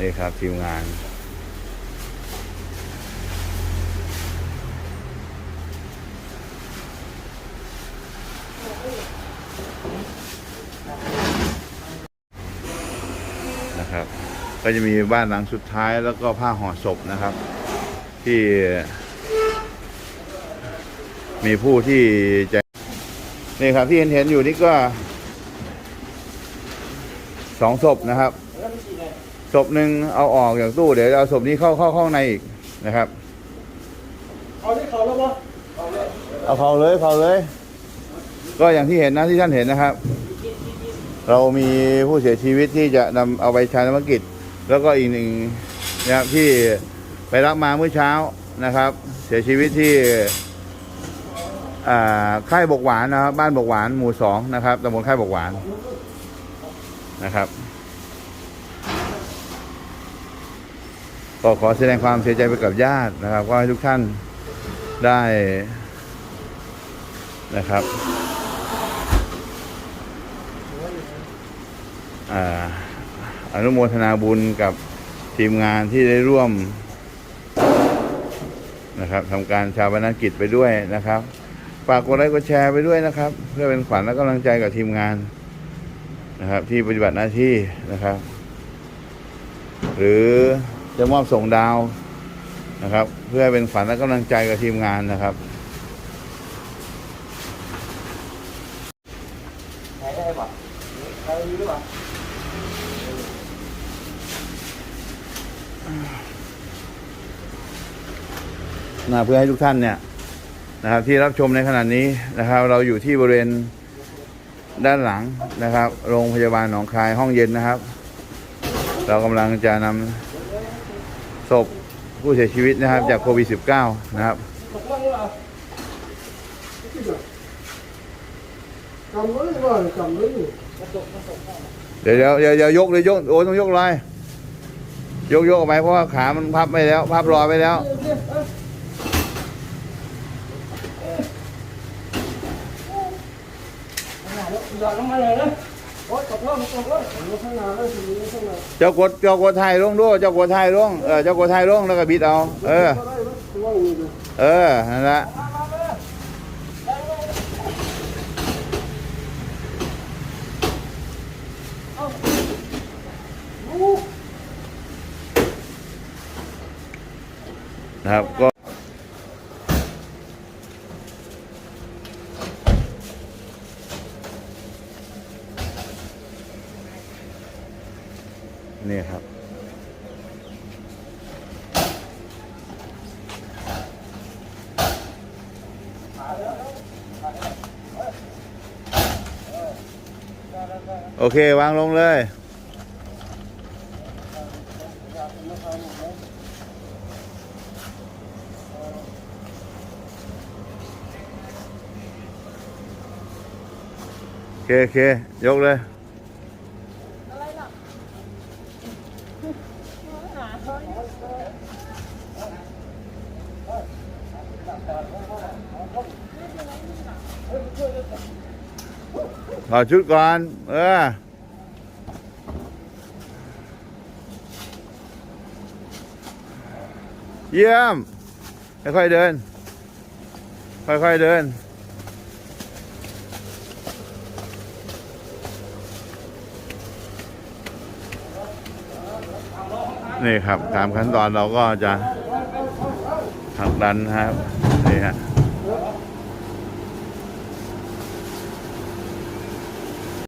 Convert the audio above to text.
นี่ครับทีมงาน นะครับ ก็จะมีบ้านหลังสุดท้ายแล้วก็ผ้าห่อศพนะครับ ที่ มีผู้ที่จะนี่ครับที่เห็นเห็นอยู่นี่ก็สองศพนะครับ ศพหนึ่งเอาออกจากตู้เดี๋ยวเอาศพนี้เข้าเข้าเข้าในอีกนะครับ เอาที่เขาแล้วปะเอาเลยเอาเผาเลยเผาเลย ก็อย่างที่เห็นนะที่ท่านเห็นนะครับ เรามีผู้เสียชีวิตที่จะนำเอาไปชาญมกิจ แล้วก็อีกหนึ่งนะครับที่ไปรับมาเมื่อเช้านะครับ เสียชีวิตที่อ่าค่ายบกหวานนะครับ บ้านบกหวานหมู่สองนะครับตำบลค่ายบกหวานนะครับ ก็ขอแสดงความเสียใจไปกับญาตินะครับ ก็ให้ทุกท่านได้นะครับอนุโมทนาบุญกับทีมงานที่ได้ร่วมนะครับทำการชาปนกิจไปด้วยนะครับฝากกดไลค์กดแชร์ไปด้วยนะครับ เพื่อเป็นขวัญและกำลังใจกับทีมงานนะครับ ที่ปฏิบัติหน้าที่นะครับ หรือ จะมอบส่งดาวนะครับ เพื่อเป็นขวัญและกำลังใจกับทีมงานนะครับไหนได้ปะใครมีหรือเปล่านะเพื่อให้ทุกท่านเนี่ยนะครับที่รับชมในขณะนี้นะครับ เราอยู่ที่บริเวณด้านหลังนะครับ โรงพยาบาลหนองคายห้องเย็นนะครับ เรากำลังจะนำ ศพผู้เสียชีวิตนะครับ จากโควิด -19 นะครับตกล่างหรือเปล่าจำไว้ว่าจำไว้อยู่เดี๋ยวเดี๋ยวเดี๋ยวยกเลยยกโอ้ยต้องยกเลยยกยกออกไปเพราะว่าขามันพับไปแล้ว พับรอไปแล้วหยอดลงมาเลยนะ เจ้ากดเจ้ากดไทยลงด้วยเจ้ากดไทยลงเออเจ้ากดไทยลงแล้วก็บิดเอา เออ เออนั่นแหละนะครับก็ นี่ครับ โอเค วางลงเลยโอเคโอเคยกเลย ถอดชุดก่อน เออเยี่ยม ค่อยๆเดิน ค่อยๆเดิน นี่ครับตามขั้นตอนเราก็จะผักดันครับนี่ฮะ